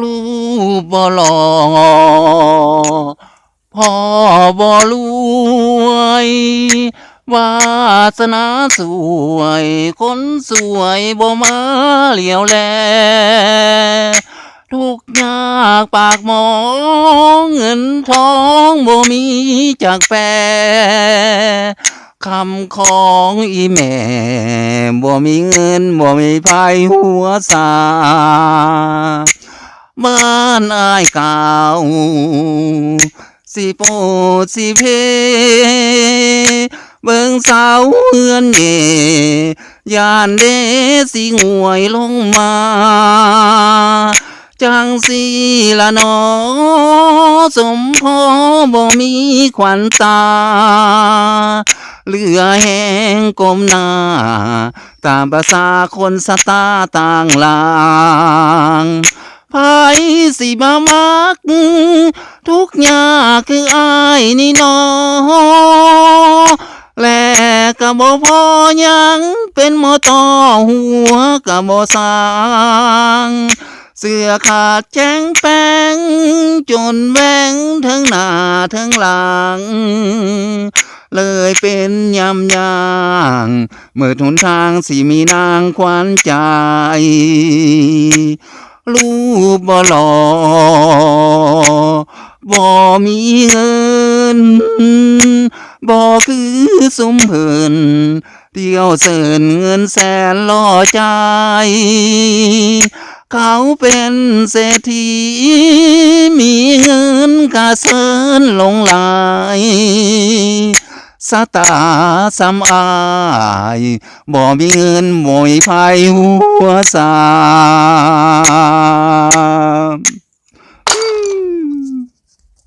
ลูกบ่หล่อพ่อบ่รวยวาสนาสวย คนสวยบ่มาเหลียวแล ทุกยากปากหมองเงินทองบ่มีจากแปรคำของอีแม่บ่มีเงินบ่มีไผหัวสา บ้านอายเก่าสิโปดสิเพ เบิ่งเสาเฮือนเยยานเดสิงวยลงมา จังสีละนอสมพอบ่มีขวัญตาเหลือแห้งกลมหน้า ตามภาษาคนสตาต่างลาง ไผสิมามัก ทุกอยากคืออายนี่นอแลก็บ่พอยังเป็นหมอต่อหัวก็บ่สร้างเสื้อขาดแจ้งแป้ง จนแบงทั้งหน้าทั้งหลัง เลยเป็นยำยางเมื่อทุนทางสิมีนางควันใจ รูปบ่หล่อบ่มีเงินบ่คือสมเพินเที่ยวเสินเงินแสนล่อใจ เขาเป็นเศรษฐีมีเงินกาเซินหลงไหล สตาสำอายบ่มีเงินบ่มีไผหัวสา